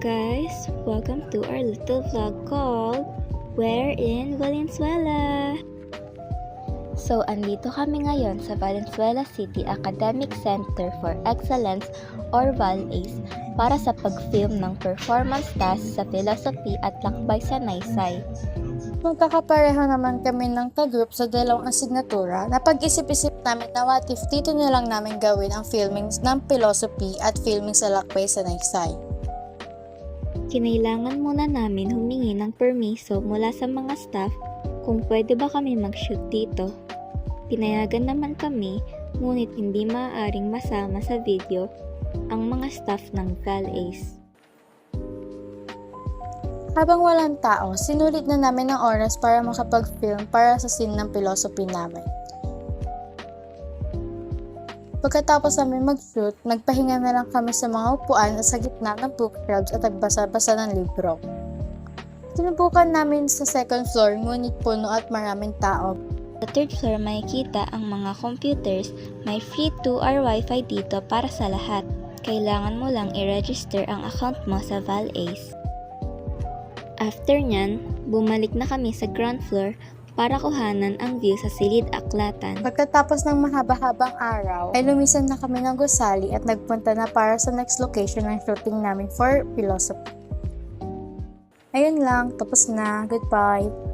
guys! Welcome to our little vlog called We're in Valenzuela! So, andito kami ngayon sa Valenzuela City Academic Center for Excellence or VALACE para sa pag-film ng performance task sa philosophy at lakbay sa Naysay. Magkakapareho naman kami ng ka-group sa dalawang asignatura na pag-isip-isip namin na what if dito na lang namin gawin ang filmings ng philosophy at filming sa lakbay sa Naysay. Kinailangan muna namin humingi ng permiso mula sa mga staff kung pwede ba kami mag-shoot dito. Pinayagan naman kami, ngunit hindi maaaring masama sa video ang mga staff ng ValAce. Habang walang tao, sinulit na namin ang oras para makapag-film para sa scene ng philosophy namin. Pagkatapos namin mag-shoot, nagpahinga na lang kami sa mga upuan at sa gitna ng bookshelves at nagbasa-basa ng libro. Sinubukan namin sa second floor ngunit puno at maraming tao. Sa third floor makikita ang mga computers, may free 2-hour wifi dito para sa lahat. Kailangan mo lang i-register ang account mo sa ValAce. After nyan, bumalik na kami sa ground floor para kuhanan ang view sa silid aklatan. Pagkatapos ng mahaba-habang araw, ay lumisan na kami ng gusali at nagpunta na para sa next location ng shooting namin for philosophy. Ayun lang, tapos na. Goodbye.